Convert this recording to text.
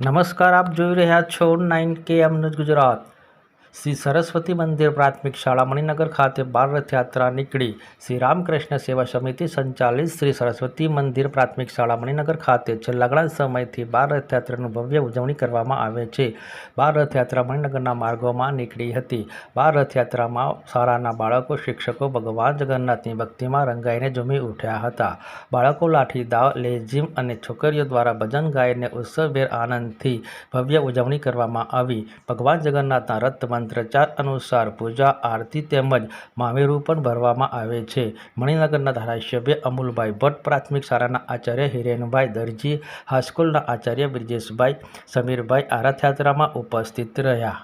નમસ્કાર આપ જોઈ રહ્યા છો nine K M news Gujarat. Shri Saraswati મંદિર પ્રાથમિક શાળા મણિનગર ખાતે બાર રથયાત્રા નીકળી. શ્રી રામકૃષ્ણ સેવા સમિતિ સંચાલિત શ્રી સરસ્વતી મંદિર પ્રાથમિક શાળા મણિનગર ખાતે છેલ્લા સમયથી બાર રથયાત્રાનું ભવ્ય ઉજવણી કરવામાં આવે છે. બાર રથયાત્રા મણિનગરના માર્ગોમાં નીકળી હતી. બાર રથયાત્રામાં શાળાના બાળકો, શિક્ષકો, ભગવાન જગન્નાથની ભક્તિમાં રંગાઈને ઝૂમી ઉઠ્યા હતા. બાળકો લાઠી દાવ લેઝીમ અને છોકરીઓ દ્વારા ભજન ગાઈને ઉત્સવભેર આનંદથી ભવ્ય ઉજવણી કરવામાં આવી. ભગવાન જગન્નાથના રથ મંત્રચાર અનુસાર પૂજા, આરતી તેમજ મામેરું પણ ભરવામાં આવે છે. મણિનગરના ધારાસભ્ય અમુલભાઈ ભટ્ટ, પ્રાથમિક શાળાના આચાર્ય હિરેનભાઈ દરજી, હાઈસ્કૂલના આચાર્ય બ્રિજેશભાઈ, સમીરભાઈ આ રથયાત્રામાં ઉપસ્થિત રહ્યા.